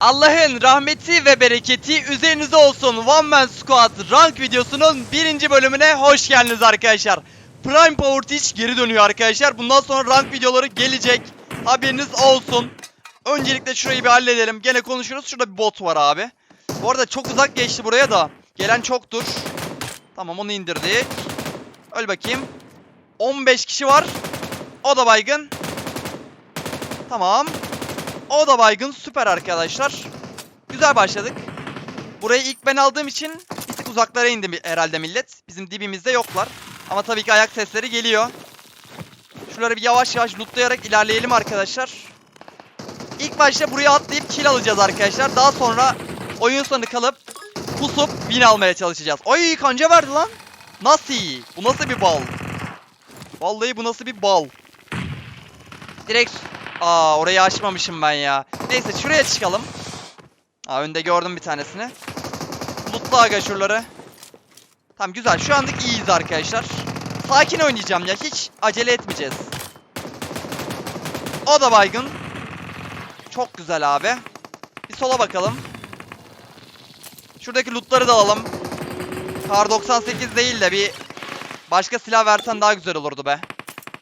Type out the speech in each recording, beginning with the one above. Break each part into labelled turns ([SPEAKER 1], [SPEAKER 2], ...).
[SPEAKER 1] Allah'ın rahmeti ve bereketi üzerinize olsun. One Man Squad rank videosunun birinci bölümüne hoş geldiniz arkadaşlar. Prime Power Teach geri dönüyor arkadaşlar. Bundan sonra rank videoları gelecek. Haberiniz olsun. Öncelikle şurayı bir halledelim. Gene konuşuruz. Şurada bir bot var abi. Bu arada çok uzak geçti buraya da. Gelen çoktur. Tamam onu indirdik. Öl bakayım. 15 kişi var. O da baygın. Tamam. O da baygın. Süper arkadaşlar. Güzel başladık. Burayı ilk ben aldığım için bir tık uzaklara indi mi- herhalde millet. Bizim dibimizde yoklar. Ama tabii ki ayak sesleri geliyor. Şuraları bir yavaş yavaş lootlayarak ilerleyelim arkadaşlar. İlk başta buraya atlayıp kill alacağız arkadaşlar. Daha sonra oyun sonu kalıp pusup win almaya çalışacağız. Oy kanca verdi lan. Nasıl? Bu nasıl bir bal? Vallahi bu nasıl bir bal? Direkt Aa orayı açmamışım ben ya. Neyse şuraya çıkalım. Aa önde gördüm bir tanesini. Lootla aga şuraları. Tamam güzel şu anlık iyiyiz arkadaşlar. Sakin oynayacağım ya hiç acele etmeyeceğiz. O da baygın. Çok güzel abi. Bir sola bakalım. Şuradaki lootları da alalım. Kar 98 değil de bir başka silah versen daha güzel olurdu be.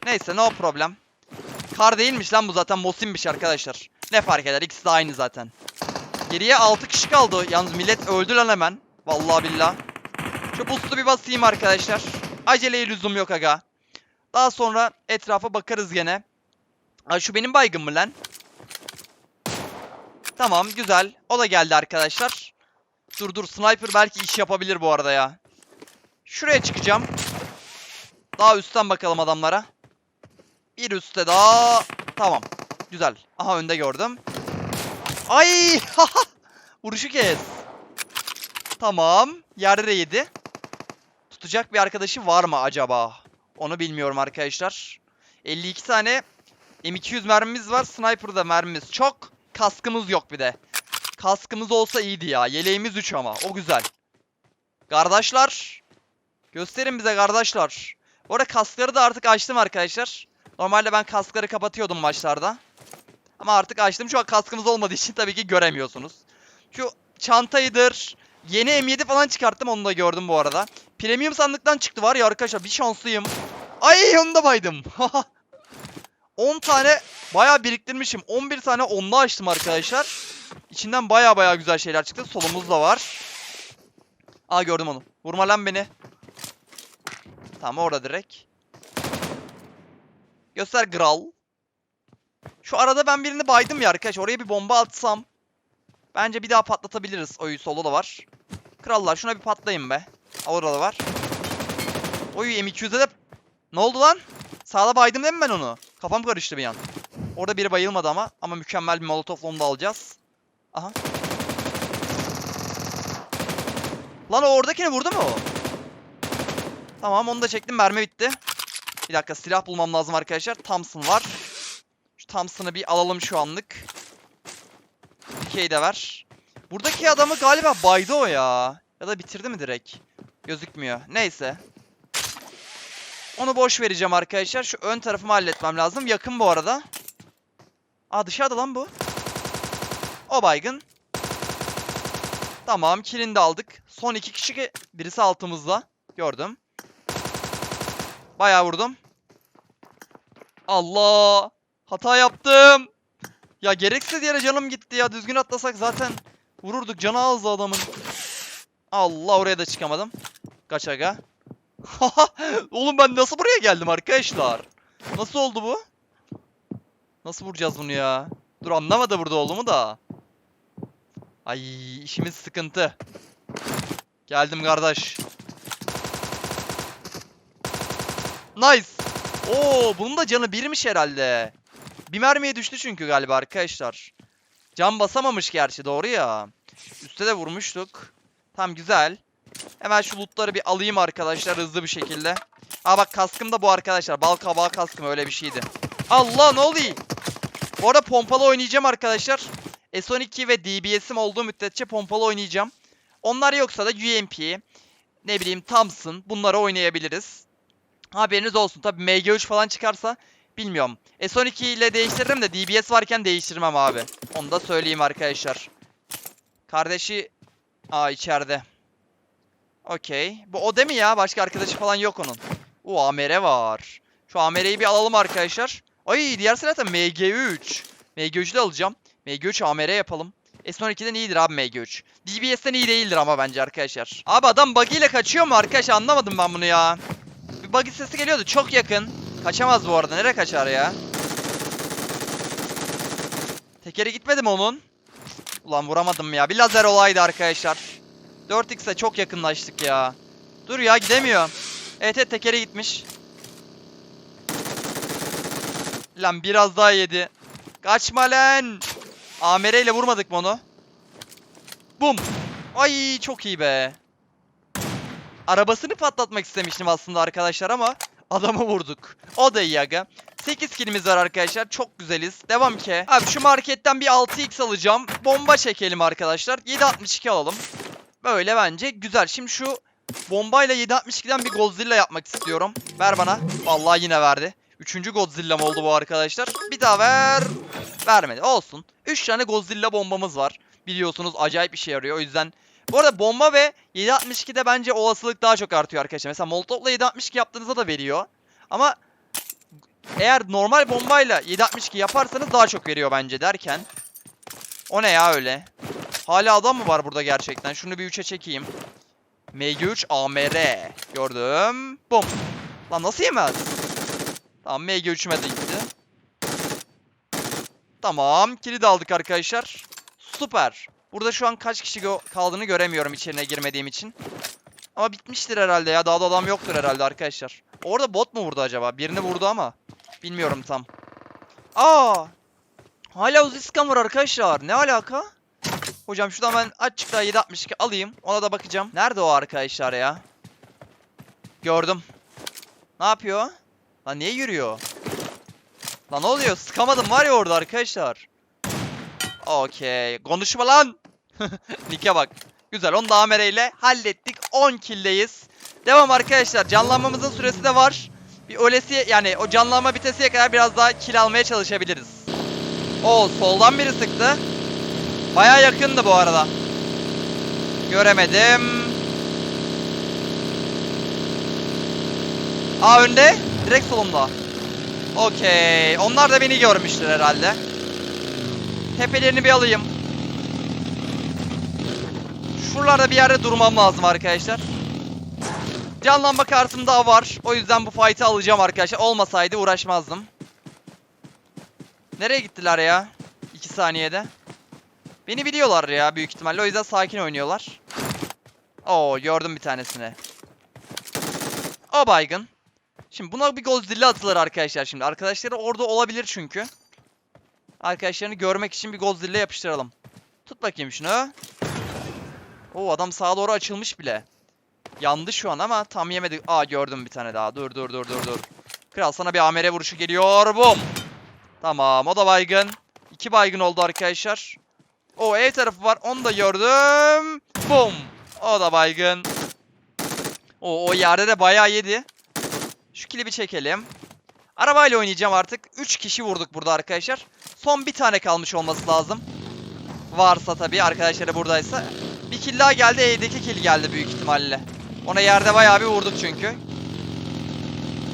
[SPEAKER 1] Neyse no problem. Kar değilmiş lan bu zaten Mosin'miş arkadaşlar. Ne fark eder ikisi de aynı zaten. Geriye 6 kişi kaldı. Yalnız millet öldü lan hemen. Vallahi billah. Şu boost'u bir basayım arkadaşlar. Aceleye lüzum yok aga. Daha sonra etrafa bakarız gene. Ay şu benim baygın mı lan? Tamam güzel. O da geldi arkadaşlar. Dur dur sniper belki iş yapabilir bu arada ya. Şuraya çıkacağım. Daha üstten bakalım adamlara. Bir üstte daha. Tamam. Güzel. Aha önde gördüm. Ay! Vuruşu kes. Tamam. Yerde de yedi. Tutacak bir arkadaşı var mı acaba? Onu bilmiyorum arkadaşlar. 52 tane M200 mermimiz var. Sniper'da mermimiz çok. Kaskımız yok bir de. Kaskımız olsa iyiydi ya. Yeleğimiz 3 ama. O güzel. Kardeşler. Gösterin bize kardeşler. Bu arada kaskları da artık açtım arkadaşlar. Normalde ben kaskları kapatıyordum maçlarda. Ama artık açtım. Şu an kaskımız olmadığı için tabii ki göremiyorsunuz. Şu çantayıdır. Yeni M7 falan çıkarttım onu da gördüm bu arada. Premium sandıktan çıktı var ya arkadaşlar bir şanslıyım. Ay onu da baydım. 10 tane bayağı biriktirmişim. 11 tane onlu açtım arkadaşlar. İçinden bayağı bayağı güzel şeyler çıktı. Solumuz da var. Aa gördüm onu. Vurma lan beni. Tamam orada direkt. Göster Gral. Şu arada ben birini baydım ya arkadaş. Oraya bir bomba atsam. Bence bir daha patlatabiliriz. Oy solo da var. Krallar şuna bir patlayın be. Aa, Orada da var. Oy M200'de de... Ne oldu lan? Sağda baydım değil mi ben onu? Kafam karıştı bir an. Orada biri bayılmadı ama. Ama mükemmel bir molotof onu da alacağız. Aha. Lan o oradakini vurdu mu? Tamam onu da çektim. Mermi bitti. Bir dakika silah bulmam lazım arkadaşlar. Thompson var. Şu Thompson'ı bir alalım şu anlık. Dikey de ver. Buradaki adamı galiba baydı o ya. Ya da bitirdi mi direkt? Gözükmüyor. Neyse. Onu boş vereceğim arkadaşlar. Şu ön tarafımı halletmem lazım. Yakın bu arada. Aa dışarıda lan bu. O baygın. Tamam kilini de aldık. Son iki kişi birisi altımızda. Gördüm. Bayağı vurdum. Allah! Hata yaptım. Ya gereksiz yere canım gitti ya. Düzgün atlasak zaten vururduk. Canı azdı adamın. Allah oraya da çıkamadım. Kaç aga. Oğlum ben nasıl buraya geldim arkadaşlar? Nasıl oldu bu? Nasıl vuracağız bunu ya? Dur anlamadı burada olduğumu da. Ay işimiz sıkıntı. Geldim kardeş. Nice. Oo bunun da canı birmiş herhalde. Bir mermiye düştü çünkü galiba arkadaşlar. Can basamamış gerçi doğru ya. Üste de vurmuştuk. Tam güzel. Hemen şu lootları bir alayım arkadaşlar hızlı bir şekilde. Aa bak kaskım da bu arkadaşlar. Bal kabağı kaskım öyle bir şeydi. Allah ne oluyor? Bu arada pompalı oynayacağım arkadaşlar. S12 ve DBS'im olduğu müddetçe pompalı oynayacağım. Onlar yoksa da UMP, ne bileyim Thompson bunları oynayabiliriz. Haberiniz olsun. Tabi MG3 falan çıkarsa bilmiyorum. S12 ile değiştiririm de DBS varken değiştirmem abi. Onu da söyleyeyim arkadaşlar. Kardeşi aa içeride. Okey. Bu o değil mi ya? Başka arkadaşı falan yok onun. O AMR var. Şu AMR'yi bir alalım arkadaşlar. Ay diğer silah da MG3. MG3'ü de alacağım. MG3 AMR yapalım. S12'den iyidir abi MG3. DBS'den iyi değildir ama bence arkadaşlar. Abi adam buggy ile kaçıyor mu arkadaş anlamadım ben bunu ya. Bir buggy sesi geliyordu çok yakın. Kaçamaz bu arada nereye kaçar ya? Tekeri gitmedi mi onun? Ulan vuramadım ya. Bir lazer olaydı arkadaşlar. 4x'e çok yakınlaştık ya. Dur ya gidemiyor. Evet evet tekeri gitmiş. Lan biraz daha yedi. Kaçma lan. AMR ile vurmadık mı onu? Bum. Ay çok iyi be. Arabasını patlatmak istemiştim aslında arkadaşlar ama adamı vurduk. O da iyi aga. 8 kilimiz var arkadaşlar. Çok güzeliz. Devam ki. Abi şu marketten bir 6x alacağım. Bomba çekelim arkadaşlar. 7.62 alalım. Böyle bence güzel. Şimdi şu bombayla 7.62'den bir Godzilla yapmak istiyorum. Ver bana. Vallahi yine verdi. Üçüncü Godzilla'm oldu bu arkadaşlar. Bir daha ver. Vermedi. Olsun. 3 tane Godzilla bombamız var. Biliyorsunuz acayip işe yarıyor. O yüzden bu arada bomba ve 7.62'de bence olasılık daha çok artıyor arkadaşlar. Mesela Molotov'la 7.62 yaptığınızda da veriyor. Ama eğer normal bombayla 7.62 yaparsanız daha çok veriyor bence derken. O ne ya öyle? Hala adam mı var burada gerçekten? Şunu bir 3'e çekeyim. MG3 AMR. Gördüm. Bum. Lan nasıl yemez? Tamam MG3'üme de gitti. Tamam. Kilit aldık arkadaşlar. Süper. Burada şu an kaç kişi gö- kaldığını göremiyorum içerine girmediğim için. Ama bitmiştir herhalde ya. Daha da adam yoktur herhalde arkadaşlar. Orada bot mu vurdu acaba? Birini vurdu ama. Bilmiyorum tam. Aa! Hala Uzi Scan var arkadaşlar. Ne alaka? Hocam şuradan ben açıkta 762 alayım. Ona da bakacağım. Nerede o arkadaşlar ya? Gördüm. Ne yapıyor? Lan niye yürüyor? Lan ne oluyor? Sıkamadım var ya orada arkadaşlar. Okey. Konuşma lan. Nike bak. Güzel. Onu da Amere ile hallettik. 10 kill'deyiz. Devam arkadaşlar. Canlanmamızın süresi de var. Bir ölesi yani o canlanma bitesiye kadar biraz daha kill almaya çalışabiliriz. O soldan biri sıktı. Baya yakındı bu arada. Göremedim. Aa önde. Direkt solumda. Okey. Onlar da beni görmüştür herhalde. Tepelerini bir alayım. Şuralarda bir yerde durmam lazım arkadaşlar. Canlanma kartım daha var. O yüzden bu fight'ı alacağım arkadaşlar. Olmasaydı uğraşmazdım. Nereye gittiler ya? 2 saniyede. Beni biliyorlar ya büyük ihtimalle. O yüzden sakin oynuyorlar. Oo gördüm bir tanesini. O baygın. Şimdi buna bir Godzilla atılır arkadaşlar şimdi. Arkadaşları orada olabilir çünkü. Arkadaşlarını görmek için bir Godzilla yapıştıralım. Tut bakayım şunu. Oo adam sağa doğru açılmış bile. Yandı şu an ama tam yemedi. Aa gördüm bir tane daha. Dur dur dur dur dur. Kral sana bir amere vuruşu geliyor. Bum. Tamam o da baygın. İki baygın oldu arkadaşlar. O ev tarafı var. Onu da gördüm. Bum. O da baygın. O, o yerde de bayağı yedi. Şu kili bir çekelim. Arabayla oynayacağım artık. 3 kişi vurduk burada arkadaşlar. Son bir tane kalmış olması lazım. Varsa tabii arkadaşları buradaysa. Bir kill daha geldi. E'deki kill geldi büyük ihtimalle. Ona yerde bayağı bir vurduk çünkü.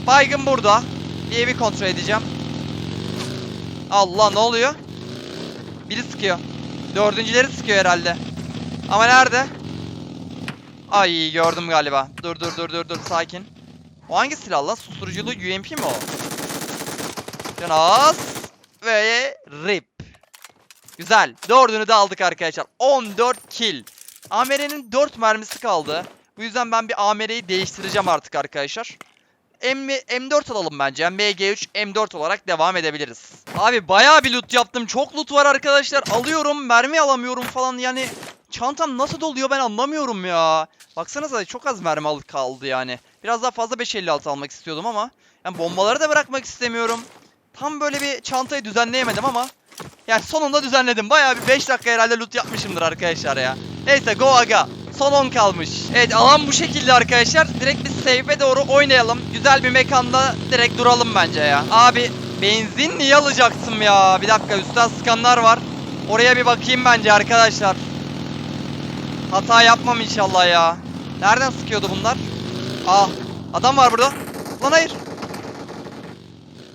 [SPEAKER 1] Baygın burada. Bir evi kontrol edeceğim. Allah ne oluyor? Biri sıkıyor. Dördüncüleri sıkıyor herhalde. Ama nerede? Ay gördüm galiba. Dur dur dur dur dur sakin. O hangi silah lan? Susturuculu UMP mi o? Canas ve rip. Güzel. Dördünü de aldık arkadaşlar. 14 kill. AMR'nin 4 mermisi kaldı. Bu yüzden ben bir AMR'yi değiştireceğim artık arkadaşlar. M M4 alalım bence. MG3 M4 olarak devam edebiliriz. Abi bayağı bir loot yaptım. Çok loot var arkadaşlar. Alıyorum, mermi alamıyorum falan. Yani çantam nasıl doluyor ben anlamıyorum ya. Baksanıza çok az mermi kaldı yani. Biraz daha fazla 556 almak istiyordum ama yani bombaları da bırakmak istemiyorum. Tam böyle bir çantayı düzenleyemedim ama yani sonunda düzenledim. Bayağı bir 5 dakika herhalde loot yapmışımdır arkadaşlar ya. Neyse go aga. Son 10 kalmış. Evet alan bu şekilde arkadaşlar. Direkt biz safe'e doğru oynayalım. Güzel bir mekanda direkt duralım bence ya. Abi benzin niye alacaktım ya? Bir dakika üstten skanlar var. Oraya bir bakayım bence arkadaşlar. Hata yapmam inşallah ya. Nereden sıkıyordu bunlar? Ah adam var burada. Lan hayır.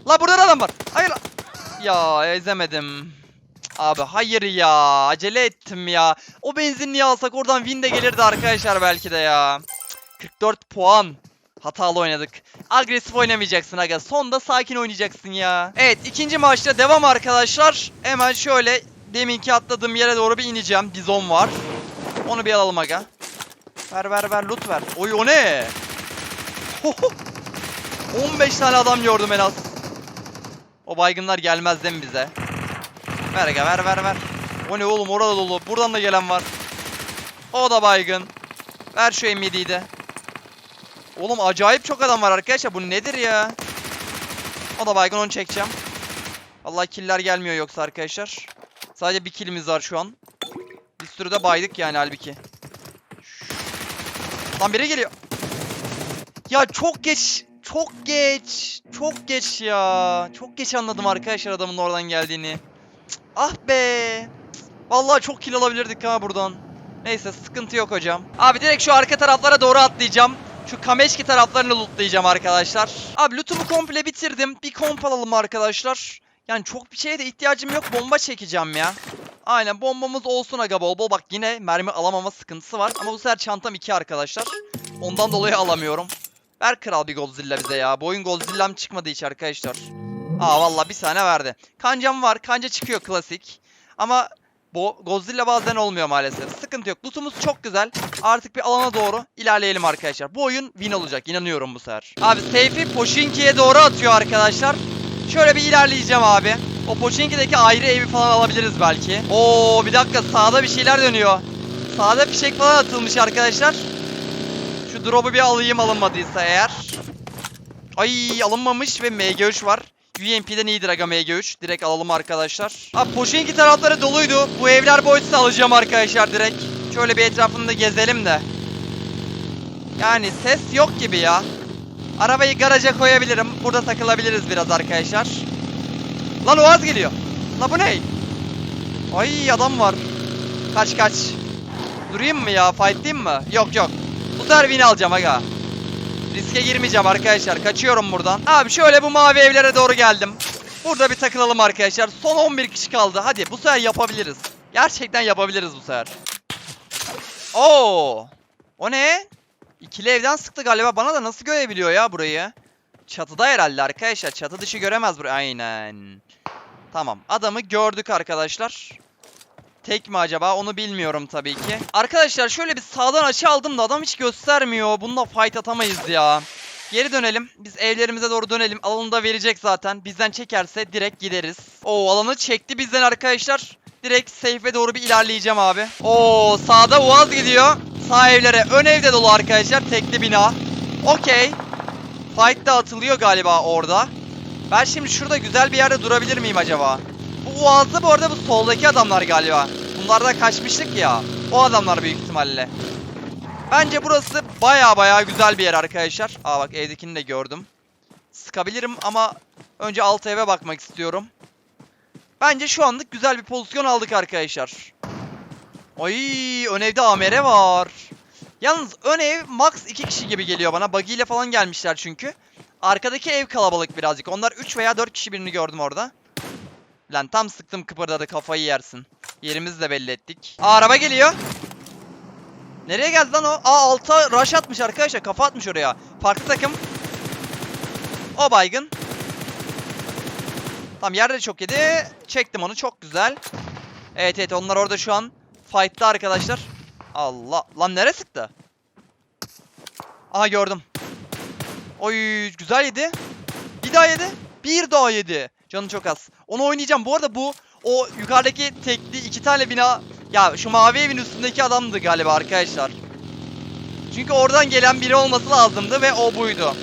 [SPEAKER 1] La burada da adam var. Hayır. Ya ezemedim. Abi hayır ya. Acele ettim ya. O benzinliği alsak oradan win de gelirdi arkadaşlar belki de ya. Cık, 44 puan. Hatalı oynadık. Agresif oynamayacaksın aga. Sonda sakin oynayacaksın ya. Evet ikinci maçta devam arkadaşlar. Hemen şöyle deminki atladığım yere doğru bir ineceğim. Bizon var. Onu bir alalım aga. Ver ver ver loot ver. Oy o ne? 15 tane adam gördüm en az. O baygınlar gelmez değil mi bize? Ver aga ver ver ver. O ne oğlum orada dolu. Buradan da gelen var. O da baygın. Ver şu M7'yi de. Oğlum acayip çok adam var arkadaşlar. Bu nedir ya? O da baygın onu çekeceğim. Allah killer gelmiyor yoksa arkadaşlar. Sadece bir killimiz var şu an. Bir sürü de baydık yani halbuki. Lan biri geliyor. Ya çok geç. Çok geç. Çok geç ya. Çok geç anladım arkadaşlar adamın oradan geldiğini. Ah be. Vallahi çok kill alabilirdik ha buradan. Neyse sıkıntı yok hocam. Abi direkt şu arka taraflara doğru atlayacağım. Şu Kameşki taraflarını lootlayacağım arkadaşlar. Abi lootumu komple bitirdim. Bir komp alalım arkadaşlar. Yani çok bir şeye de ihtiyacım yok. Bomba çekeceğim ya. Aynen bombamız olsun aga bol bol. Bak yine mermi alamama sıkıntısı var. Ama bu sefer çantam 2 arkadaşlar. Ondan dolayı alamıyorum. Ver kral bir Godzilla bize ya. Bu oyun Godzilla'm çıkmadı hiç arkadaşlar. Aa valla bir tane verdi. Kancam var. Kanca çıkıyor klasik. Ama bu Godzilla bazen olmuyor maalesef. Sıkıntı yok. Lootumuz çok güzel. Artık bir alana doğru ilerleyelim arkadaşlar. Bu oyun win olacak. inanıyorum bu sefer. Abi Seyfi Poşinki'ye doğru atıyor arkadaşlar. Şöyle bir ilerleyeceğim abi. O Poçinki'deki ayrı evi falan alabiliriz belki. Oo bir dakika sağda bir şeyler dönüyor. Sağda fişek falan atılmış arkadaşlar. Şu drop'u bir alayım alınmadıysa eğer. Ay alınmamış ve MG3 var. UMP'den iyidir aga MG3. Direkt alalım arkadaşlar. Abi Poçinki tarafları doluydu. Bu evler boyutsa alacağım arkadaşlar direkt. Şöyle bir etrafını da gezelim de. Yani ses yok gibi ya. Arabayı garaja koyabilirim. Burada takılabiliriz biraz arkadaşlar. Lan Oğaz geliyor. La bu ne? Ay adam var. Kaç kaç. Durayım mı ya? Fightlayayım mı? Yok yok. Bu win alacağım aga. Riske girmeyeceğim arkadaşlar. Kaçıyorum buradan. Abi şöyle bu mavi evlere doğru geldim. Burada bir takılalım arkadaşlar. Son 11 kişi kaldı. Hadi bu sefer yapabiliriz. Gerçekten yapabiliriz bu sefer. Oo! O ne? İkili evden sıktı galiba. Bana da nasıl görebiliyor ya burayı? Çatıda herhalde arkadaşlar. Çatı dışı göremez burayı. Aynen. Tamam. Adamı gördük arkadaşlar. Tek mi acaba? Onu bilmiyorum tabii ki. Arkadaşlar şöyle bir sağdan açı aldım da adam hiç göstermiyor. Bununla fight atamayız ya. Geri dönelim. Biz evlerimize doğru dönelim. Alanı da verecek zaten. Bizden çekerse direkt gideriz. Oo alanı çekti bizden arkadaşlar. Direkt safe'e doğru bir ilerleyeceğim abi. Oo sağda Uaz gidiyor. Sağ evlere. Ön evde dolu arkadaşlar. Tekli bina. Okey. Fight da atılıyor galiba orada. Ben şimdi şurada güzel bir yerde durabilir miyim acaba? Bu Uaz'da bu arada bu soldaki adamlar galiba. Bunlardan kaçmıştık ya. O adamlar büyük ihtimalle. Bence burası baya baya güzel bir yer arkadaşlar. Aa bak evdekini de gördüm. Sıkabilirim ama önce alt eve bakmak istiyorum. Bence şu anlık güzel bir pozisyon aldık arkadaşlar. Ay ön evde AMR var. Yalnız ön ev max 2 kişi gibi geliyor bana. Buggy ile falan gelmişler çünkü. Arkadaki ev kalabalık birazcık. Onlar 3 veya 4 kişi birini gördüm orada. Lan tam sıktım kıpırdadı kafayı yersin. Yerimizi de belli ettik. Aa araba geliyor. Nereye geldi lan o? Aa alta rush atmış arkadaşlar. Kafa atmış oraya. Farklı takım. O baygın. Tamam yerde de çok yedi. Çektim onu çok güzel. Evet evet onlar orada şu an fight'ta arkadaşlar. Allah. Lan nereye sıktı? Aha gördüm. Oy güzel yedi. Bir daha yedi. Bir daha yedi. Canı çok az. Onu oynayacağım. Bu arada bu o yukarıdaki tekli iki tane bina ya şu mavi evin üstündeki adamdı galiba arkadaşlar. Çünkü oradan gelen biri olması lazımdı ve o buydu.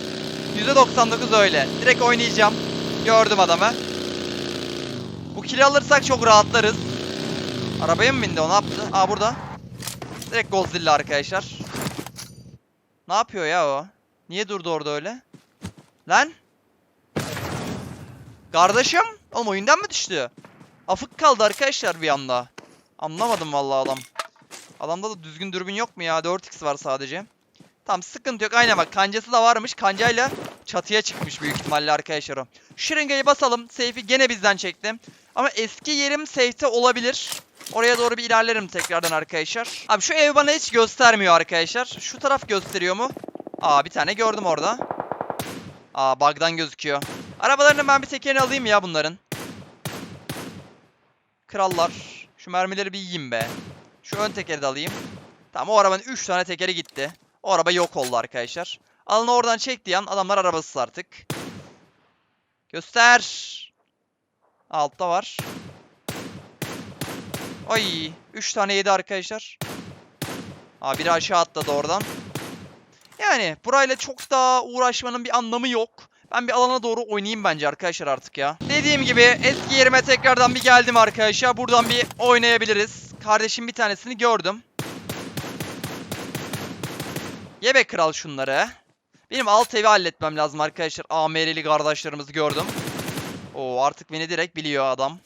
[SPEAKER 1] %99 öyle. Direkt oynayacağım. Gördüm adamı. Bu kili alırsak çok rahatlarız. Arabaya mı bindi o ne yaptı? Aa burada. Direkt Godzilla arkadaşlar. Ne yapıyor ya o? Niye durdu orada öyle? Lan? Kardeşim? Oğlum oyundan mı düştü? Afık kaldı arkadaşlar bir anda. Anlamadım vallahi adam. Adamda da düzgün dürbün yok mu ya? 4x var sadece. Tamam sıkıntı yok. Aynen bak kancası da varmış. Kancayla çatıya çıkmış büyük ihtimalle arkadaşlar. Şırıngayı basalım. Seyfi gene bizden çekti. Ama eski yerim safe'te olabilir. Oraya doğru bir ilerlerim tekrardan arkadaşlar. Abi şu ev bana hiç göstermiyor arkadaşlar. Şu taraf gösteriyor mu? Aa bir tane gördüm orada. Aa bug'dan gözüküyor. Arabalarını ben bir tekerini alayım ya bunların. Krallar. Şu mermileri bir yiyeyim be. Şu ön tekeri de alayım. Tamam o arabanın 3 tane tekeri gitti. O araba yok oldu arkadaşlar. Alanı oradan çektiği an adamlar arabasız artık. Göster. Altta var. Ay, 3 tane yedi arkadaşlar. Aa biri aşağı atladı oradan. Yani burayla çok daha uğraşmanın bir anlamı yok. Ben bir alana doğru oynayayım bence arkadaşlar artık ya. Dediğim gibi eski yerime tekrardan bir geldim arkadaşlar. Buradan bir oynayabiliriz. Kardeşim bir tanesini gördüm. Ye be kral şunları. Benim alt evi halletmem lazım arkadaşlar. AMR'li kardeşlerimizi gördüm. Oo artık beni direkt biliyor adam.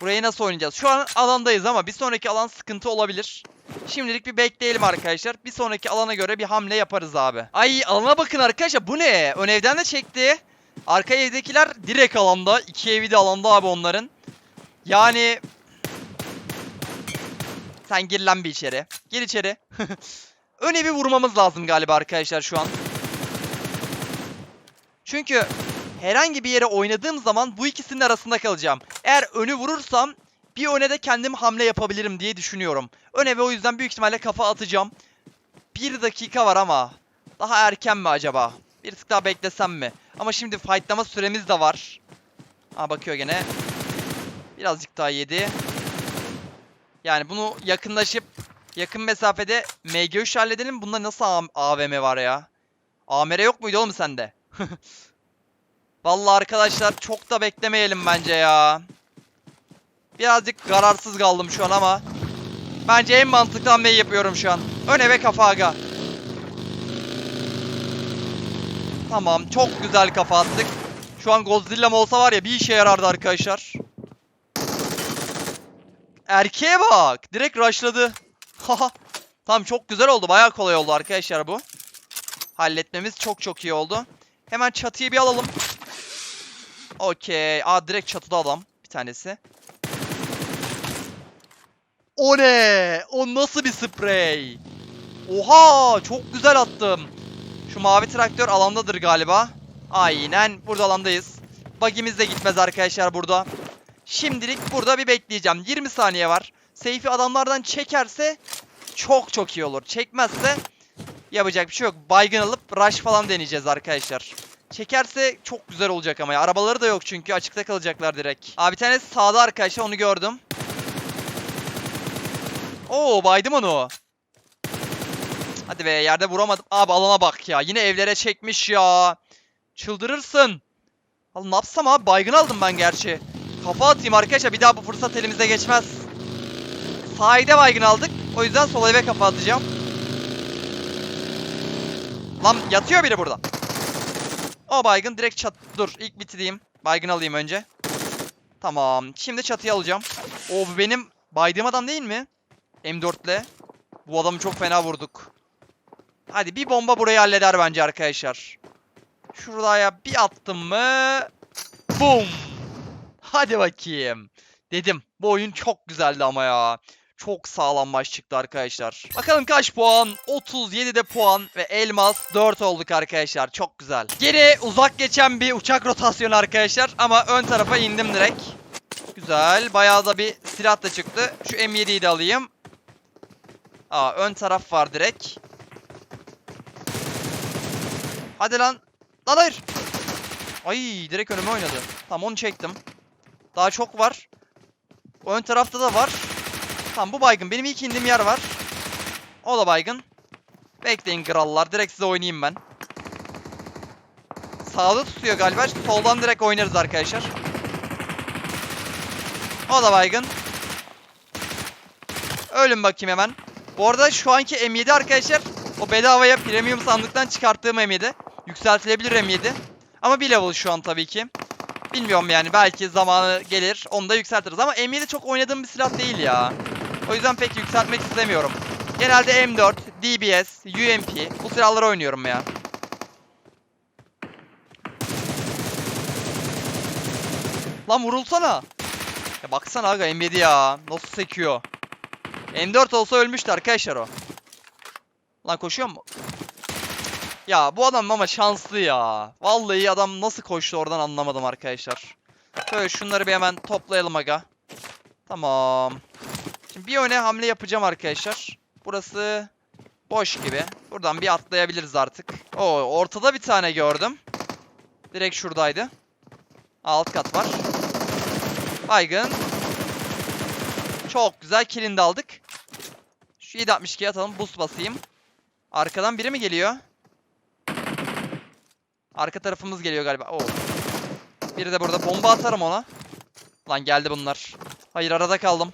[SPEAKER 1] Burayı nasıl oynayacağız? Şu an alandayız ama bir sonraki alan sıkıntı olabilir. Şimdilik bir bekleyelim arkadaşlar. Bir sonraki alana göre bir hamle yaparız abi. Ay alana bakın arkadaşlar. Bu ne? Ön evden de çekti. Arka evdekiler direkt alanda. İki evi de alanda abi onların. Yani... Sen gir lan bir içeri. Gir içeri. Ön evi vurmamız lazım galiba arkadaşlar şu an. Çünkü herhangi bir yere oynadığım zaman bu ikisinin arasında kalacağım. Eğer önü vurursam bir öne de kendim hamle yapabilirim diye düşünüyorum. Öne ve o yüzden büyük ihtimalle kafa atacağım. Bir dakika var ama daha erken mi acaba? Bir tık daha beklesem mi? Ama şimdi fightlama süremiz de var. Aa bakıyor gene. Birazcık daha yedi. Yani bunu yakınlaşıp yakın mesafede MG3 halledelim. Bunda nasıl AVM var ya? AMR yok muydu oğlum sende? Vallahi arkadaşlar çok da beklemeyelim bence ya. Birazcık kararsız kaldım şu an ama bence en mantıklı hamleyi yapıyorum şu an. Öne ve kafa aga. Tamam çok güzel kafa attık. Şu an Godzilla'm olsa var ya bir işe yarardı arkadaşlar. Erkeğe bak. Direkt rushladı. Haha. tamam çok güzel oldu. Bayağı kolay oldu arkadaşlar bu. Halletmemiz çok çok iyi oldu. Hemen çatıyı bir alalım. Okey. Aa direkt çatıda adam. Bir tanesi. O ne? O nasıl bir sprey? Oha! Çok güzel attım. Şu mavi traktör alandadır galiba. Aynen. Burada alandayız. Bagimiz de gitmez arkadaşlar burada. Şimdilik burada bir bekleyeceğim. 20 saniye var. Seyfi adamlardan çekerse çok çok iyi olur. Çekmezse yapacak bir şey yok. Baygın alıp rush falan deneyeceğiz arkadaşlar. Çekerse çok güzel olacak ama ya. Arabaları da yok çünkü açıkta kalacaklar direkt. Abi bir tane sağda arkadaşlar onu gördüm. Oo baydım onu. Hadi be yerde vuramadım. Abi alana bak ya. Yine evlere çekmiş ya. Çıldırırsın. Al ne yapsam abi baygın aldım ben gerçi. Kafa atayım arkadaşlar bir daha bu fırsat elimize geçmez. Sahide baygın aldık. O yüzden sol eve kafa atacağım. Lan yatıyor biri burada. O baygın direkt çat... Dur ilk bitireyim. Baygın alayım önce. Tamam. Şimdi çatıya alacağım. O bu benim baydığım adam değil mi? M4'le. Bu adamı çok fena vurduk. Hadi bir bomba burayı halleder bence arkadaşlar. Şuraya bir attım mı? Boom. Hadi bakayım. Dedim bu oyun çok güzeldi ama ya. Çok sağlam baş çıktı arkadaşlar. Bakalım kaç puan? 37'de puan ve elmas 4 olduk arkadaşlar. Çok güzel. Geri uzak geçen bir uçak rotasyonu arkadaşlar ama ön tarafa indim direkt. Güzel. Bayağı da bir silah da çıktı. Şu M7'yi de alayım. Aa ön taraf var direkt. Hadi lan. Lan hayır. Ay direkt önüme oynadı. Tamam onu çektim. Daha çok var. Ön tarafta da var. Tamam bu baygın. Benim ilk indiğim yer var. O da baygın. Bekleyin krallar. Direkt size oynayayım ben. Sağda tutuyor galiba. Soldan direkt oynarız arkadaşlar. O da baygın. Ölün bakayım hemen. Bu arada şu anki M7 arkadaşlar o bedavaya premium sandıktan çıkarttığım M7. Yükseltilebilir M7. Ama bir level şu an tabii ki. Bilmiyorum yani belki zamanı gelir onu da yükseltiriz ama M7 çok oynadığım bir silah değil ya. O yüzden pek yükseltmek istemiyorum. Genelde M4, DBS, UMP bu silahları oynuyorum ya. Lan vurulsana. Ya baksana aga M7 ya. Nasıl sekiyor. M4 olsa ölmüştü arkadaşlar o. Lan koşuyor mu? Ya bu adam ama şanslı ya. Vallahi adam nasıl koştu oradan anlamadım arkadaşlar. Şöyle şunları bir hemen toplayalım aga. Tamam. Şimdi bir öne hamle yapacağım arkadaşlar. Burası boş gibi. Buradan bir atlayabiliriz artık. Oo ortada bir tane gördüm. Direkt şuradaydı. Alt kat var. Baygın. Çok güzel kilini de aldık. Şu 762'ye atalım. Boost basayım. Arkadan biri mi geliyor? Arka tarafımız geliyor galiba. Oo. Biri de burada. Bomba atarım ona. Lan geldi bunlar. Hayır arada kaldım.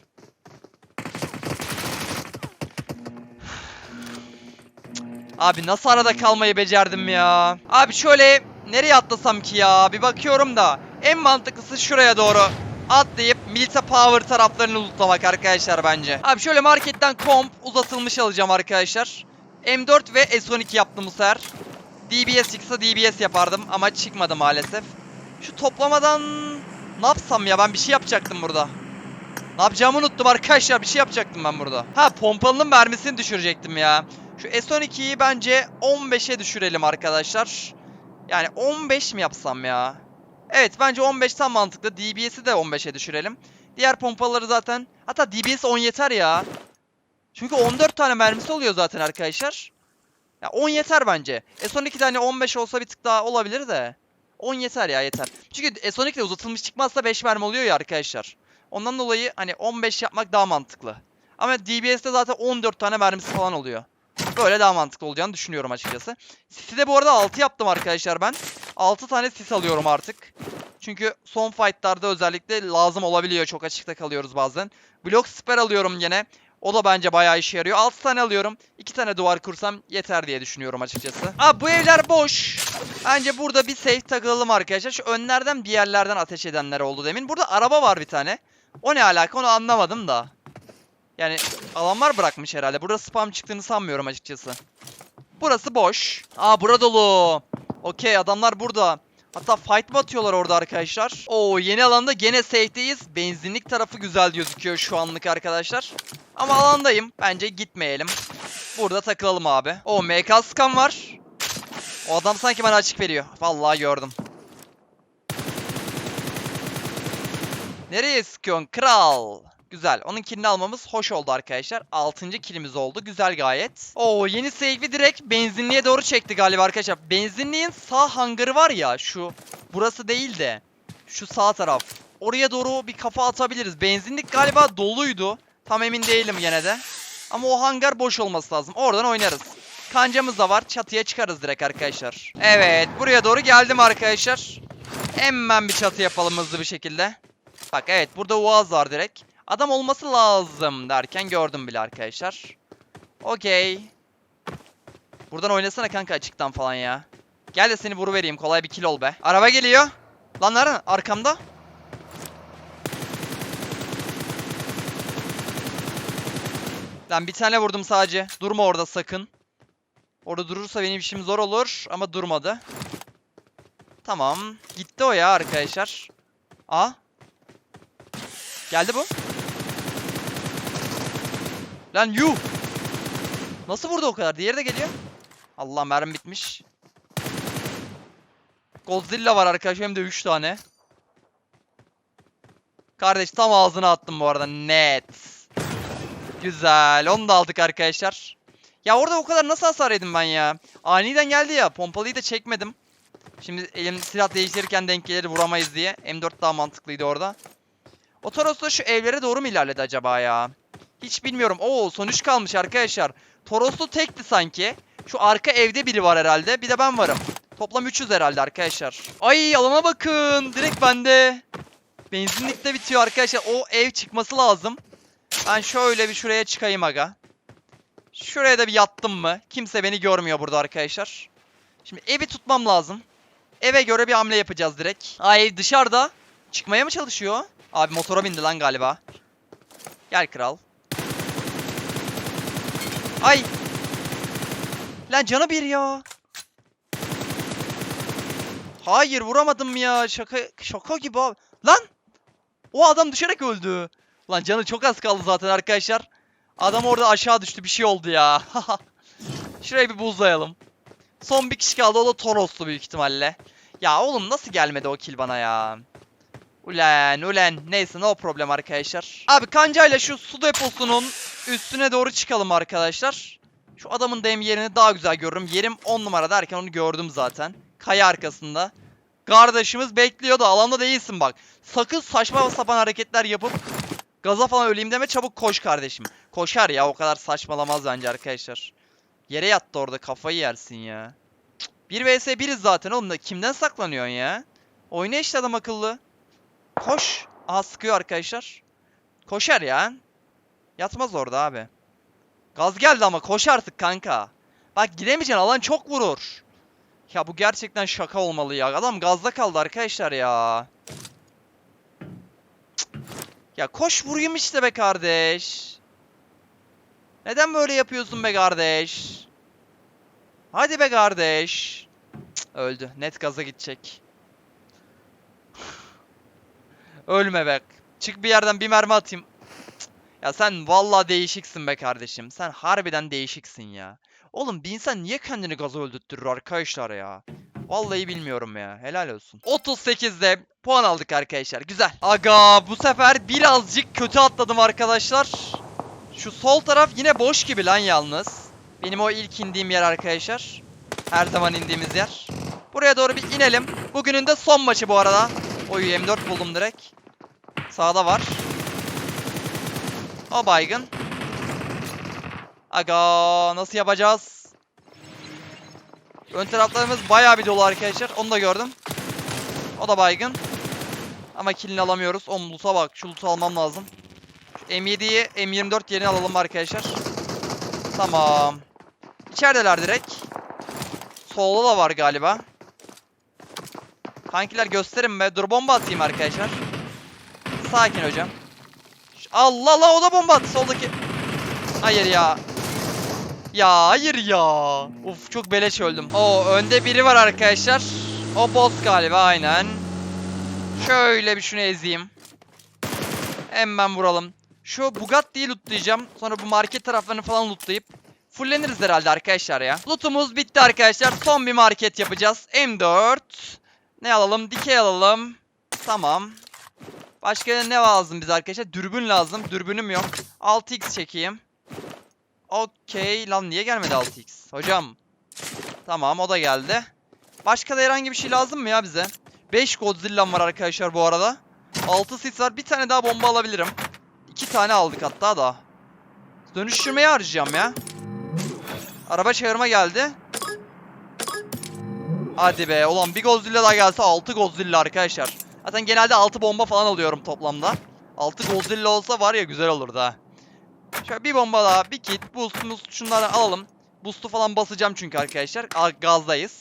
[SPEAKER 1] Abi nasıl arada kalmayı becerdim ya? Abi şöyle nereye atlasam ki ya? Bir bakıyorum da en mantıklısı şuraya doğru atlayıp Milita Power taraflarını lootlamak arkadaşlar bence. Abi şöyle marketten komp uzatılmış alacağım arkadaşlar. M4 ve S12 yaptım bu sefer. DBS çıksa DBS yapardım ama çıkmadı maalesef. Şu toplamadan ne yapsam ya ben bir şey yapacaktım burada. Ne yapacağımı unuttum arkadaşlar bir şey yapacaktım ben burada. Ha pompalının mermisini düşürecektim ya. Şu S12'yi bence 15'e düşürelim arkadaşlar. Yani 15 mi yapsam ya? Evet bence 15 tam mantıklı. DBS'i de 15'e düşürelim. Diğer pompaları zaten... Hatta DBS 10 yeter ya. Çünkü 14 tane mermisi oluyor zaten arkadaşlar. Ya 10 yeter bence. S12 tane 15 olsa bir tık daha olabilir de. 10 yeter ya yeter. Çünkü S12 de uzatılmış çıkmazsa 5 mermi oluyor ya arkadaşlar. Ondan dolayı hani 15 yapmak daha mantıklı. Ama DBS'de zaten 14 tane mermisi falan oluyor. Böyle daha mantıklı olacağını düşünüyorum açıkçası. Sisi de bu arada 6 yaptım arkadaşlar ben. 6 tane sis alıyorum artık. Çünkü son fightlarda özellikle lazım olabiliyor. Çok açıkta kalıyoruz bazen. Block Spare alıyorum yine. O da bence bayağı işe yarıyor. 6 tane alıyorum. 2 tane duvar kursam yeter diye düşünüyorum açıkçası. Aa bu evler boş. Bence burada bir safe takılalım arkadaşlar. Şu önlerden bir yerlerden ateş edenler oldu demin. Burada araba var bir tane. O ne alaka onu anlamadım da. Yani alanlar bırakmış herhalde. Burada spam çıktığını sanmıyorum açıkçası. Burası boş. Aa bura dolu. Okey adamlar burada. Hatta fight mı atıyorlar orada arkadaşlar? Oo yeni alanda gene safe'deyiz. Benzinlik tarafı güzel gözüküyor şu anlık arkadaşlar. Ama alandayım. Bence gitmeyelim. Burada takılalım abi. Oo MK scan var. O adam sanki bana açık veriyor. Vallahi gördüm. Nereye sıkıyorsun kral? Güzel. Onun kilini almamız hoş oldu arkadaşlar. 6. kilimiz oldu. Güzel gayet. Oo yeni save'i direkt benzinliğe doğru çekti galiba arkadaşlar. Benzinliğin sağ hangarı var ya şu. Burası değil de. Şu sağ taraf. Oraya doğru bir kafa atabiliriz. Benzinlik galiba doluydu. Tam emin değilim yine de. Ama o hangar boş olması lazım. Oradan oynarız. Kancamız da var. Çatıya çıkarız direkt arkadaşlar. Evet. Buraya doğru geldim arkadaşlar. Hemen bir çatı yapalım hızlı bir şekilde. Bak evet burada Uaz var direkt. Adam olması lazım derken gördüm bile arkadaşlar. Okey. Buradan oynasana kanka açıktan falan ya. Gel de seni vuruvereyim kolay bir kill ol be. Araba geliyor. Lan nerede? Arkamda. Lan bir tane vurdum sadece. Durma orada sakın. Orada durursa benim işim zor olur ama durmadı. Tamam. Gitti o ya arkadaşlar. Aa. Geldi bu. Lan yu. Nasıl vurdu o kadar? Diğeri de geliyor. Allah mermi bitmiş. Godzilla var arkadaşlar hem de 3 tane. Kardeş tam ağzına attım bu arada net. Güzel. Onu da aldık arkadaşlar. Ya orada o kadar nasıl hasar yedim ben ya? Aniden geldi ya. Pompalıyı da çekmedim. Şimdi elim silah değiştirirken denk vuramayız diye. M4 daha mantıklıydı orada. O Toros da şu evlere doğru mu ilerledi acaba ya? Hiç bilmiyorum. Oo son 3 kalmış arkadaşlar. Toroslu tekti sanki. Şu arka evde biri var herhalde. Bir de ben varım. Toplam 300 herhalde arkadaşlar. Ay alana bakın. Direkt bende. Benzinlikte bitiyor arkadaşlar. O ev çıkması lazım. Ben şöyle bir şuraya çıkayım aga. Şuraya da bir yattım mı? Kimse beni görmüyor burada arkadaşlar. Şimdi evi tutmam lazım. Eve göre bir hamle yapacağız direkt. Ev dışarıda. Çıkmaya mı çalışıyor? Abi motora bindi lan galiba. Gel kral. Ay. Lan canı bir ya. Hayır vuramadım ya. Şaka şaka gibi abi. Lan! O adam düşerek öldü. Lan canı çok az kaldı zaten arkadaşlar. Adam orada aşağı düştü. Bir şey oldu ya. Şurayı bir buzlayalım. Son bir kişi kaldı. O da Toros'tu büyük ihtimalle. Ya oğlum nasıl gelmedi o kill bana ya? Ulen ulen. Neyse no problem arkadaşlar. Abi kancayla şu su deposunun üstüne doğru çıkalım arkadaşlar. Şu adamın deyim yerini daha güzel görürüm. Yerim 10 numara derken onu gördüm zaten. Kaya arkasında. Kardeşimiz bekliyor da alanda değilsin bak. Sakın saçma sapan hareketler yapıp gaza falan öleyim deme çabuk koş kardeşim. Koşar ya o kadar saçmalamaz bence arkadaşlar. Yere yattı orada kafayı yersin ya. 1 vs 1'iz zaten oğlum da kimden saklanıyorsun ya? Oyna işte adam akıllı. Koş. Aha sıkıyor arkadaşlar. Koşar ya. Yatmaz orada abi. Gaz geldi ama koş artık kanka. Bak gidemeyeceksin alan çok vurur. Ya bu gerçekten şaka olmalı ya. Adam gazda kaldı arkadaşlar ya. Ya koş vurayım işte be kardeş. Neden böyle yapıyorsun be kardeş? Hadi be kardeş. Cık, Öldü. Net gaza gidecek. Ölme be. Çık bir yerden bir mermi atayım. Ya sen vallahi değişiksin be kardeşim. Sen harbiden değişiksin ya. Oğlum bir insan niye kendini gaza öldürtürür arkadaşlar ya? Vallahi bilmiyorum ya. Helal olsun. 38'de puan aldık arkadaşlar. Güzel. Aga bu sefer birazcık kötü atladım arkadaşlar. Şu sol taraf yine boş gibi lan yalnız. Benim o ilk indiğim yer arkadaşlar. Her zaman indiğimiz yer. Buraya doğru bir inelim. Bugünün de son maçı bu arada. Oy M4 buldum direkt. Sağda var. O baygın. Aga nasıl yapacağız? Ön taraflarımız bayağı bir dolu arkadaşlar. Onu da gördüm. O da baygın. Ama killini alamıyoruz. O loot'a bak. Şu loot'u almam lazım. Şu M7'yi M24 yerine alalım arkadaşlar. Tamam. İçerideler direkt. Solda da var galiba. Kankiler gösterin be. Dur bomba atayım arkadaşlar. Sakin hocam. Allah Allah o da bomba attı soldaki. Hayır ya. Ya hayır ya. Uf çok beleş öldüm. O önde biri var arkadaşlar. O boss galiba aynen. Şöyle bir şunu ezeyim. Hemen vuralım. Şu Bugatti'yi lootlayacağım. Sonra bu market taraflarını falan lootlayıp fulleniriz herhalde arkadaşlar ya. Lootumuz bitti arkadaşlar. Son bir market yapacağız. M4. Ne alalım? Dikey alalım. Tamam. Başka ne lazım bize arkadaşlar? Dürbün lazım. Dürbünüm yok. 6x çekeyim. Okey. Lan niye gelmedi 6x? Hocam. Tamam o da geldi. Başka da herhangi bir şey lazım mı ya bize? 5 Godzilla'm var arkadaşlar bu arada. 6 sis var. Bir tane daha bomba alabilirim. 2 tane aldık hatta da. Dönüştürmeye harcayacağım ya. Araba çağırma geldi. Hadi be. Ulan bir Godzilla daha gelse 6 Godzilla arkadaşlar. Zaten genelde 6 bomba falan alıyorum toplamda. 6 Godzilla olsa var ya güzel olurdu ha. Şöyle bir bomba daha, bir kit, boost, boost şunları alalım. Boost'u falan basacağım çünkü arkadaşlar. Gazdayız.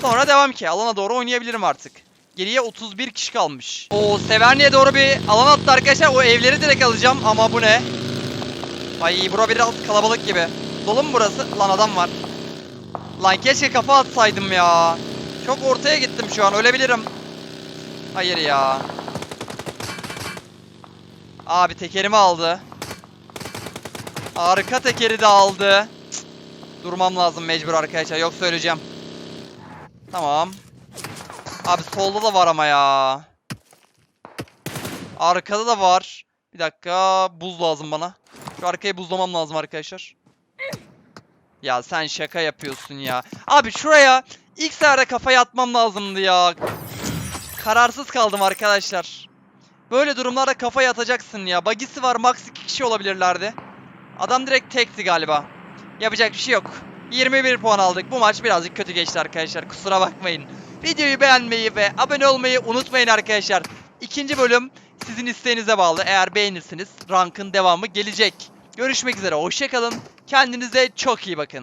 [SPEAKER 1] Sonra devam ki. Alana doğru oynayabilirim artık. Geriye 31 kişi kalmış. O Severni'ye doğru bir alan attı arkadaşlar. O evleri direkt alacağım ama bu ne? Ay bura biraz kalabalık gibi. Dolu mu burası? Lan adam var. Lan keşke kafa atsaydım ya. Çok ortaya gittim şu an. Ölebilirim. Hayır ya. Abi tekerimi aldı. Arka tekeri de aldı. Durmam lazım mecbur arkadaşlar. Yoksa öleceğim. Tamam. Abi solda da var ama ya. Arkada da var. Bir dakika. Buz lazım bana. Şu arkayı buzlamam lazım arkadaşlar. Ya sen şaka yapıyorsun ya. Abi şuraya ilk seferde kafayı atmam lazımdı ya. Kararsız kaldım arkadaşlar. Böyle durumlarda kafayı atacaksın ya. Bagisi var max 2 kişi olabilirlerdi. Adam direkt tekti galiba. Yapacak bir şey yok. 21 puan aldık. Bu maç birazcık kötü geçti arkadaşlar. Kusura bakmayın. Videoyu beğenmeyi ve abone olmayı unutmayın arkadaşlar. İkinci bölüm sizin isteğinize bağlı. Eğer beğenirsiniz rankın devamı gelecek. Görüşmek üzere. Hoşçakalın. Kendinize çok iyi bakın.